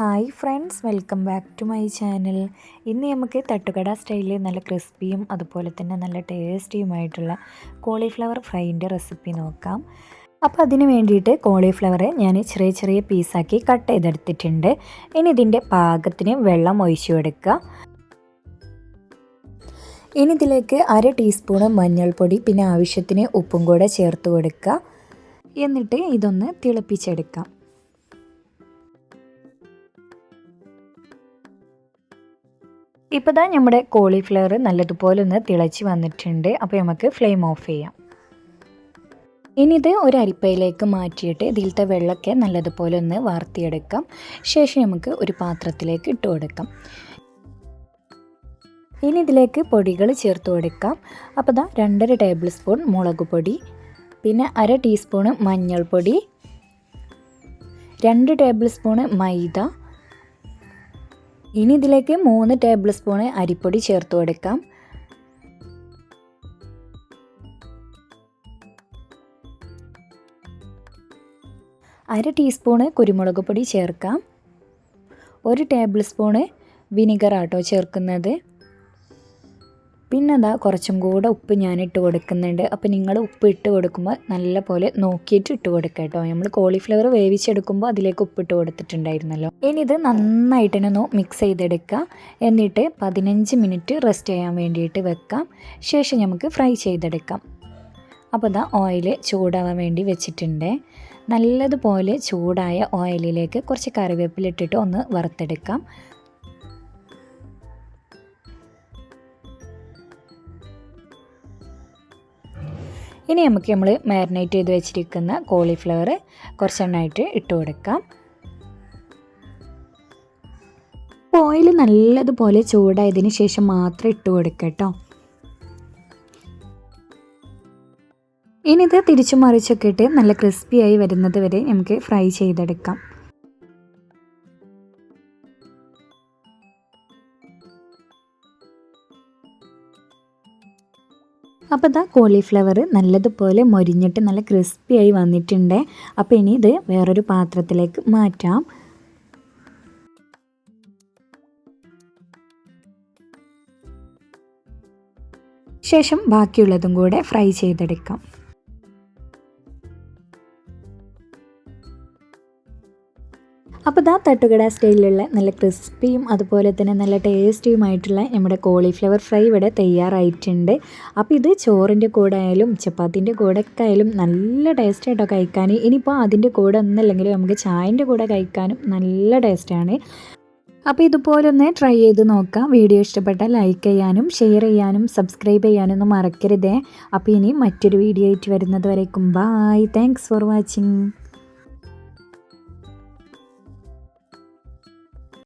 Hi friends welcome back to my channel. ഇന്ന് നമുക്ക് തട്ടുകട സ്റ്റൈലിൽ നല്ല ക്രിസ്പിയും അതുപോലെ തന്നെ നല്ല ടേസ്റ്റിയുമായിട്ടുള്ള കോളിഫ്ലവർ ഫ്രൈന്റെ റെസിപ്പി നോക്കാം. അപ്പോൾ അതിന് വേണ്ടിയിട്ട് കോളിഫ്ലവർ ഞാൻ ചെറിയ ചെറിയ പീസാക്കി കട്ട് ചെയ്തെടുത്തിട്ടുണ്ട്. ഇനി ഇതിന്റെ പാകത്തിന് വെള്ളം ഒഴിച്ചു കൊടുക്കുക ഇനി ഇതിലേക്ക് അര ടീസ്പൂണ് മഞ്ഞൾപ്പൊടി പിന്നെ ആവശ്യത്തിന് ഉപ്പും കൂടെ ചേർത്ത് കൊടുക്കുക. എന്നിട്ട് ഇതൊന്ന് തിളപ്പിച്ചെടുക്കാം. ഇപ്പോൾ ദാ നമ്മുടെ കോളിഫ്ലവർ നല്ലതുപോലെ ഒന്ന് തിളച്ച് വന്നിട്ടുണ്ട്. അപ്പോൾ നമുക്ക് ഫ്ലെയിം ഓഫ് ചെയ്യാം. ഇനി ഇത് ഒരു അരിപ്പയിലേക്ക് മാറ്റിയിട്ട് ഇതിലത്തെ വെള്ളമൊക്കെ നല്ലതുപോലെ ഒന്ന് വാർത്തിയെടുക്കാം. ശേഷം നമുക്ക് ഒരു പാത്രത്തിലേക്ക് ഇട്ട് കൊടുക്കാം. ഇനി ഇതിലേക്ക് പൊടികൾ ചേർത്ത് കൊടുക്കാം. അപ്പോൾ ദാ രണ്ടര ടേബിൾ സ്പൂൺ മുളക് പൊടി പിന്നെ അര ടീസ്പൂണ് മഞ്ഞൾപ്പൊടി രണ്ട് ടേബിൾ സ്പൂണ് മൈദ ഇനി ഇതിലേക്ക് മൂന്ന് ടേബിൾ സ്പൂണ് അരിപ്പൊടി ചേർത്ത് കൊടുക്കാം അര ടീസ്പൂണ് കുരുമുളക് പൊടി ചേർക്കാം. ഒരു ടേബിൾ സ്പൂണ് വിനിഗർ ആട്ടോ ചേർക്കുന്നത്. പിന്നെ അതാ കുറച്ചും കൂടെ ഉപ്പ് ഞാൻ ഇട്ട് കൊടുക്കുന്നുണ്ട്. അപ്പോൾ നിങ്ങൾ ഉപ്പ് ഇട്ട് കൊടുക്കുമ്പോൾ നല്ല പോലെ നോക്കിയിട്ട് ഇട്ട് കൊടുക്കുക കേട്ടോ. നമ്മൾ കോളിഫ്ലവർ വേവിച്ചെടുക്കുമ്പോൾ അതിലേക്ക് ഉപ്പിട്ട് കൊടുത്തിട്ടുണ്ടായിരുന്നല്ലോ. ഇനി ഇത് നന്നായിട്ട് തന്നെ ഒന്ന് മിക്സ് ചെയ്തെടുക്കുക. എന്നിട്ട് പതിനഞ്ച് മിനിറ്റ് റെസ്റ്റ് ചെയ്യാൻ വേണ്ടിയിട്ട് വെക്കാം. ശേഷം നമുക്ക് ഫ്രൈ ചെയ്തെടുക്കാം. അപ്പോൾ ഇതാ ഓയിൽ ചൂടാവാൻ വേണ്ടി വെച്ചിട്ടുണ്ട്. നല്ലതുപോലെ ചൂടായ ഓയിലിലേക്ക് കുറച്ച് കറിവേപ്പിലിട്ടിട്ട് ഒന്ന് വറുത്തെടുക്കാം. ഇനി നമുക്ക് നമ്മൾ മാരിനേറ്റ് ചെയ്ത് വെച്ചിരിക്കുന്ന കോളിഫ്ലവർ കുറച്ചെണ്ണമായിട്ട് ഇട്ട് കൊടുക്കാം. ഓയിൽ നല്ലതുപോലെ ചൂടായതിന് ശേഷം മാത്രം ഇട്ട് കൊടുക്കുക കേട്ടോ ഇനി ഇത് തിരിച്ചു മറിച്ചൊക്കെ ഇട്ട് നല്ല ക്രിസ്പിയായി വരുന്നത് വരെ നമുക്ക് ഫ്രൈ ചെയ്തെടുക്കാം. അപ്പോൾ ഇതാ കോളിഫ്ലവർ നല്ലതുപോലെ മൊരിഞ്ഞിട്ട് നല്ല ക്രിസ്പിയായി വന്നിട്ടുണ്ട്. അപ്പോൾ ഇനി ഇത് വേറൊരു പാത്രത്തിലേക്ക് മാറ്റാം. ശേഷം ബാക്കിയുള്ളതും കൂടെ ഫ്രൈ ചെയ്തെടുക്കാം. അപ്പോൾ ഇതാ തട്ടുകട സ്റ്റൈലിലുള്ള നല്ല ക്രിസ്പിയും അതുപോലെ തന്നെ നല്ല ടേസ്റ്റിയുമായിട്ടുള്ള നമ്മുടെ കോളിഫ്ലവർ ഫ്രൈ ഇവിടെ തയ്യാറായിട്ടുണ്ട്. അപ്പോൾ ഇത് ചോറിന്റെ കൂടെ ആയാലും ചപ്പാത്തിന്റെ കൂടെ ഒക്കെ ആയാലും നല്ല ടേസ്റ്റ് ആയിട്ടോ കഴിക്കാൻ. ഇനിയിപ്പോൾ അതിന്റെ കൂടെ ഒന്നല്ലെങ്കിൽ നമുക്ക് ചായന്റെ കൂടെ കഴിക്കാനും നല്ല ടേസ്റ്റാണ് അപ്പോൾ ഇതുപോലൊന്ന് ട്രൈ ചെയ്ത് നോക്കാം. വീഡിയോ ഇഷ്ടപ്പെട്ടാൽ ലൈക്ക് ചെയ്യാനും ഷെയർ ചെയ്യാനും സബ്സ്ക്രൈബ് ചെയ്യാനും ഒന്നും മറക്കരുതേ. അപ്പോൾ ഇനി മറ്റൊരു വീഡിയോ ആയിട്ട് വരുന്നത് വരേക്കും. Bye thanks for watching